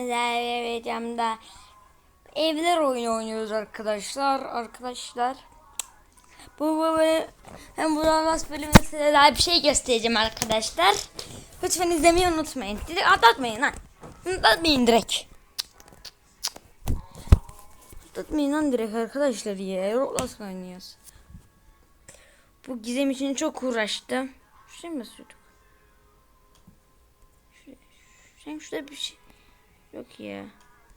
sizlerle videomda evler oyunu oynuyoruz arkadaşlar. Arkadaşlar. Bu böyle hem bu Last bölümde size daha bir şey göstereceğim arkadaşlar. Lütfen izlemeyi unutmayın. Direkt atlatmayın lan. Atlatmayın direkt. Atlatmayın lan direkt arkadaşlar ya. Roblox oynuyoruz. Bu gizem için çok uğraştım. Şuraya mı sürdük? Sen şurada bir şey yok ya.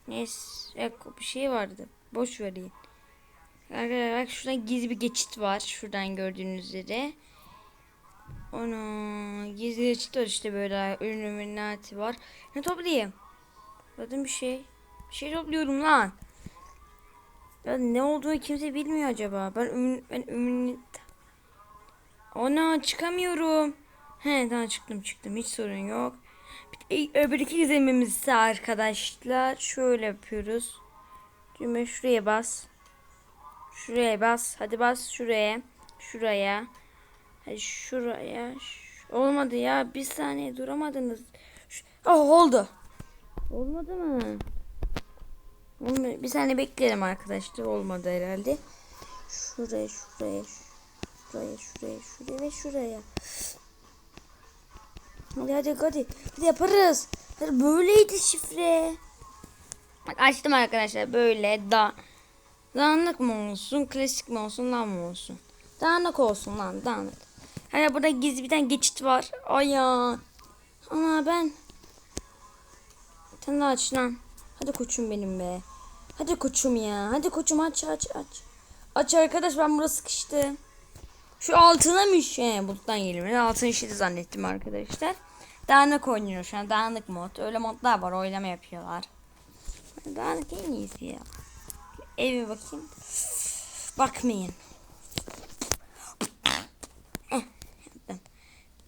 Neyse bir şey vardı. Boş vereyim. Arkadaşlar bak şuradan gizli bir geçit var. Şuradan gördüğünüz üzere. Ana gizli geçit var işte böyle ürün var. Ne toplayayım? Zaten bir şey. Bir şey topluyorum lan. Ya ne olduğunu kimse bilmiyor acaba. Ben ümün, ben ümün... Ana çıkamıyorum. He tamam çıktım çıktım hiç sorun yok. Öbür iki gizemimiz ise arkadaşlar şöyle yapıyoruz. Düğme şuraya bas. Şuraya bas. Hadi bas şuraya. Şuraya. Hadi şuraya. Olmadı ya. Bir saniye duramadınız. Ş- oh oldu. Olmadı mı? Bir saniye bekleyelim arkadaşlar. Olmadı herhalde. Şuraya şuraya. Şuraya şuraya şuraya ve şuraya. Hadi hadi hadi. Hadi yaparız. Hadi böyleydi şifre. Bak açtım arkadaşlar böyle da dağınık mı olsun, klasik mi olsun, lan mı olsun? Dağınık olsun lan, dağınık. Hani burada gizli bir tane geçit var. Ay ya. Ana ben. Bir tane aç lan. Hadi koçum benim be. Hadi koçum ya. Hadi koçum aç aç aç. Aç arkadaş ben burada sıkıştım. Şu altına mı şey buluttan geliyor. Ben altın işi zannettim arkadaşlar. Dağınık oynuyor şu an. Dağınık mod. Öyle modlar var. Oylama yapıyorlar. Dağınık en iyisi ya. Eve bakayım. Bakmayın.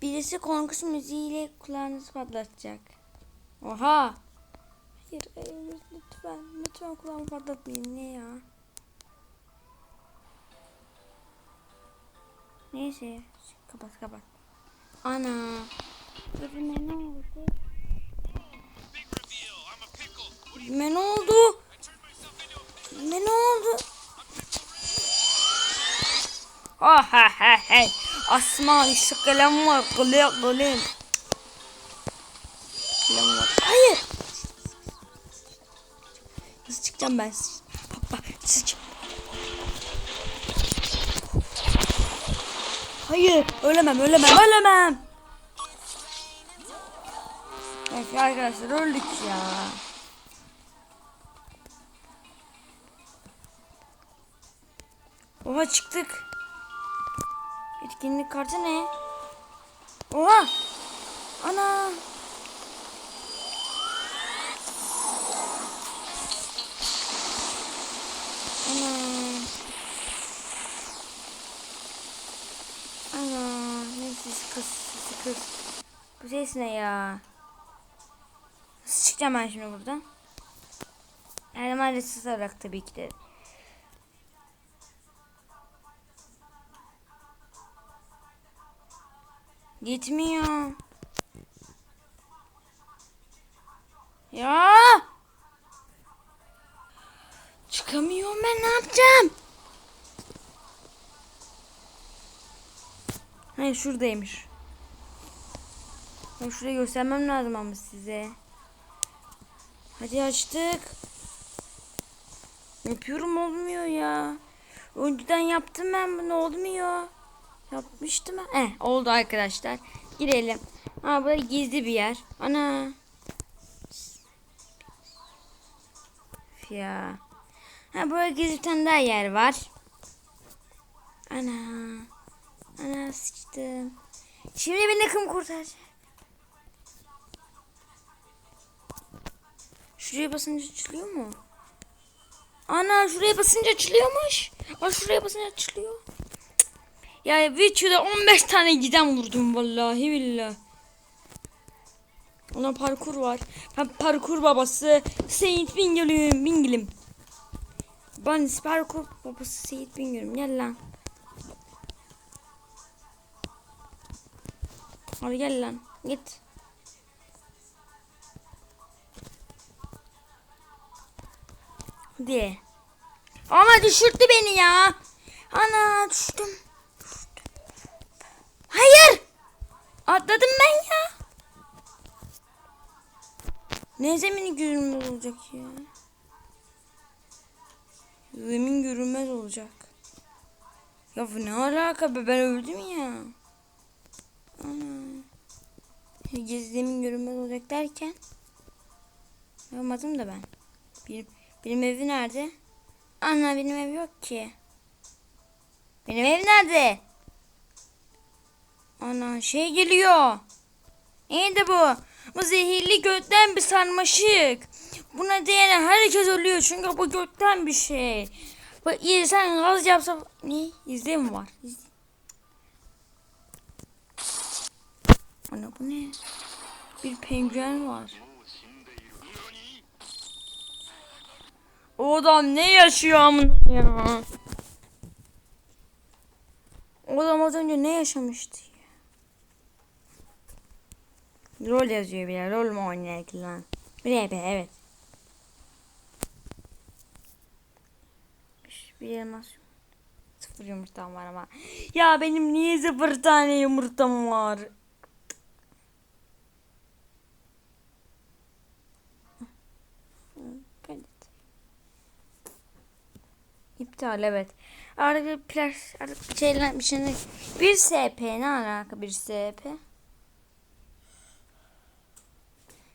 Birisi korkunç müziğiyle kulağınızı patlatacak. Oha. Hayır, hayır lütfen. Lütfen kulağımı patlatmayın. Ne ya? Neyse. Kapat kapat. Ana. Evime ne oldu? Ne oldu? Evime ne oldu? Ah ha ha ha. Asma ışık kalem var. Kalem kalem. Kalem var. Hayır. Nasıl çıkacağım ben? Hoppa. Sıç. Hayır. Ölemem ölemem ölemem. Evet arkadaşlar öldük ya. Oha çıktık. Etkinlik kartı ne? Oha! Ana! Ana! Ana! Ne ses kız, sesi kız. Bu ses ne ya? Nasıl çıkacağım ben şimdi buradan? Her zaman sızarak tabii ki de. Gitmiyor. Ya. Çıkamıyorum ben ne yapacağım? Hayır şuradaymış. Ben şurayı göstermem lazım ama size. Hadi açtık. Yapıyorum olmuyor ya. Önceden yaptım ben bunu olmuyor. Yapmıştım ben. Eh oldu arkadaşlar. Girelim. Ha burada gizli bir yer. Ana. Ya. Ha burada gizli tane daha yer var. Ana. Ana sıçtım. Şimdi beni kim kurtaracak? Şuraya basınca açılıyor mu? Ana şuraya basınca açılıyormuş. Aa şuraya basınca açılıyor. Ya videoda 15 tane giden vurdum vallahi billahi. Ona parkur var. Ben parkur babası Seyit Bingöl'üm Bingil'im. Ben parkur babası Seyit Bingöl'üm. Gel lan. Hadi gel lan. Git. Hadi. Ama düşürttü beni ya. Ana düştüm. Hayır. Atladım ben ya. Ne zemini görünmez olacak ya? Zemin görünmez olacak. Ya bu ne alaka be ben öldüm ya. Ana. Zemin görünmez olacak derken. Yapmadım da ben. Benim, benim evi nerede? Ana benim ev yok ki. Benim ev nerede? Ana şey geliyor. Neydi bu? Bu zehirli gökten bir sarmaşık. Buna değene herkes ölüyor çünkü bu gökten bir şey. Bak insan gaz yapsa... Ne? İzle mi var? İzle. Ana bu ne? Bir penguen var. O adam ne yaşıyor amına ya? O adam az önce ne yaşamıştı ya? Rol yazıyor bile. Rol mu oynayak lan? Be evet. Bir elmas. Sıfır yumurtam var ama. Ya benim niye sıfır tane yumurtam var? İptal evet. Artık bir plaj, artık bir şeyler bir şey. Bir SP ne alaka bir SP?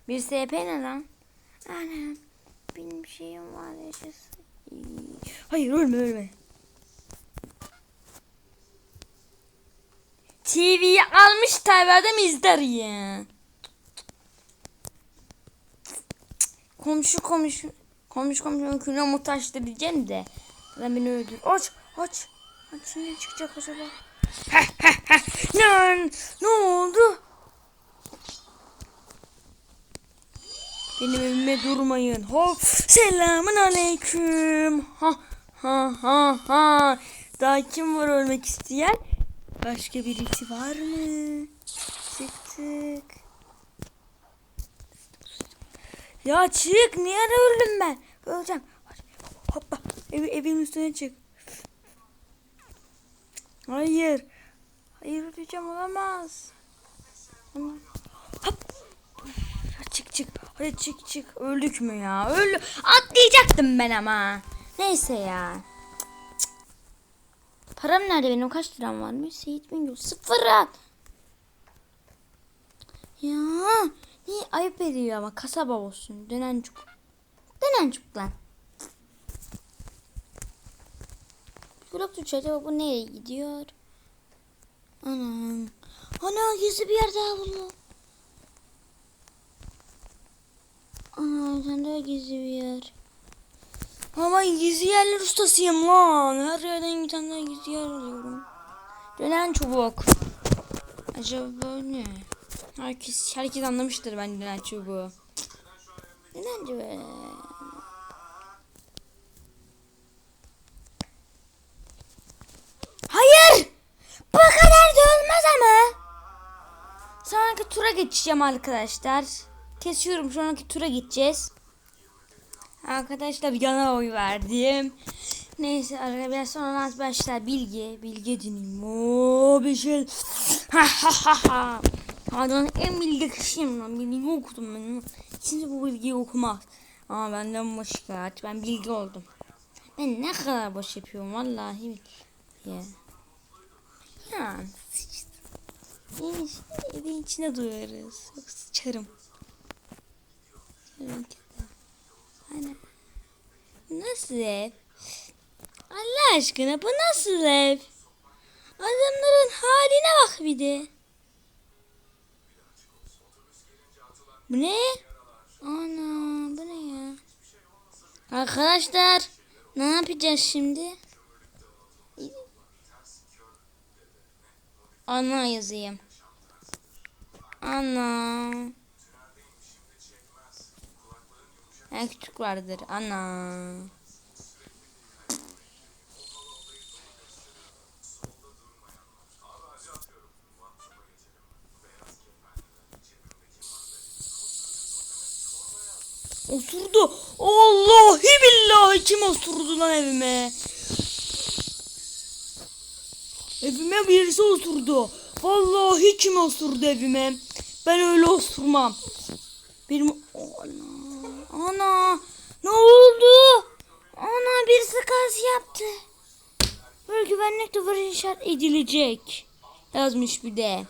Bir SP ne lan? Anam benim şeyim var yaşasın. Hayır ölme ölme. TV'yi almış tabi adam izler ya. Komşu komşu komşu komşu külüne muhtaçtır diyeceğim de. Adam beni öldür. Aç aç. Aç ne çıkacak acaba? ne, ne oldu? Benim evime durmayın. Hop. Selamun aleyküm. Ha ha ha ha. Daha kim var ölmek isteyen? Başka birisi var mı? Tık tık. Ya çık. Niye öldüm ben? Öleceğim. Hoppa. Ev, evin üstüne çık. Hayır. Hayır öleceğim olamaz. Ama- Hop. Çık çık. Hadi çık çık. Öldük mü ya? Öldü. Atlayacaktım ben ama. Neyse ya. Cık. Param nerede benim? Kaç liram varmış? Seyit milyon. Sıfır at. Ya. Niye ayıp ediyor ama kasaba olsun. Dönen çubuk. Dönen çubuk lan. Blok tuş acaba bu nereye gidiyor? Anam. Ana gizli bir yer daha buldum. Ana sen daha gizli bir yer. Ama gizli yerler ustasıyım lan. Her yerden bir tane daha gizli yer alıyorum. Dönen çubuk. Acaba ne? Herkes, herkes anlamıştır ben dönen çubuğu. Neden acaba? Hayır! Bu kadar da olmaz ama. Sonraki tura geçeceğim arkadaşlar. Kesiyorum sonraki tura gideceğiz. Arkadaşlar yana oy verdim. Neyse arkadaşlar sonra arkadaşlar bilgi. Bilgi dinleyeyim. Oo bir şey. Ha ha ha ha. Adamın en bilgi kişiyim lan. Bilgi okudum ben. Şimdi bu bilgiyi okumaz. Ama benden başka. Ben bilgi oldum. Ben ne kadar boş yapıyorum vallahi. Ya. Ya. İyi, evin içine duyarız. Yok sıçarım. Hani. Nasıl ev? Allah aşkına bu nasıl ev? Adamların haline bak bir de. Bu ne? Ana bu ne ya? Arkadaşlar ne yapacağız şimdi? Ana yazayım. Ana. En küçük vardır. Ana. Osurdu. Allahi billahi kim osurdu lan evime? Evime birisi osurdu. Vallahi kim osurdu evime? Ben öyle osurmam. Benim ana, ana ne oldu? Ana birisi gaz yaptı. Böyle güvenlik duvarı inşaat edilecek. Yazmış bir de.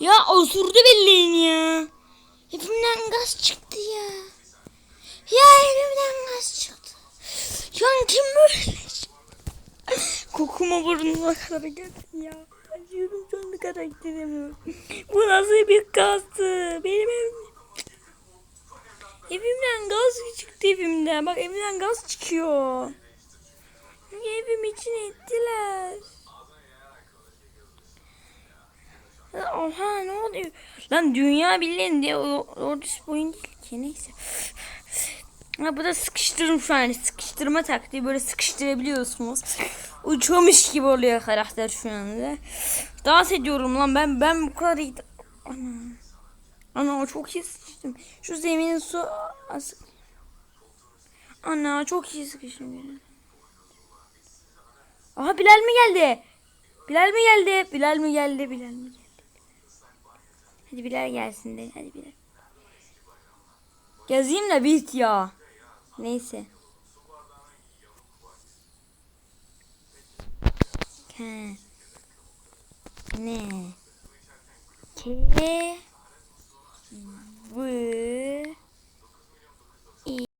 Ya osurdu bildiğin ya. Evimden gaz çıktı ya. Ya evimden gaz çıktı. Ya kim böyle? Kokuma burnuma kadar geldi ya. Acıyorum şu anda karakterimi. Bu nasıl bir gazdı? Benim evim. Evimden gaz çıktı evimden. Bak evimden gaz çıkıyor. Evim için ettiler. Oha ne oluyor? Lan dünya bildiğin diye orada boyun değil ki neyse. Ha bu da sıkıştırım şu an. Sıkıştırma taktiği böyle sıkıştırabiliyorsunuz. Uçuyormuş gibi oluyor karakter şu anda. Dans ediyorum lan ben ben bu kadar iyi... Ana. Ana çok iyi sıkıştım. Şu zeminin su... Ana çok iyi sıkıştım. Aha Bilal mi geldi? Bilal mi geldi? Bilal mi geldi? Bilal mi geldi? Hadi Bilal gelsin de. Hadi Bilal. Yazayım da bit ya. Neyse. He. Ne? Ke. Bu.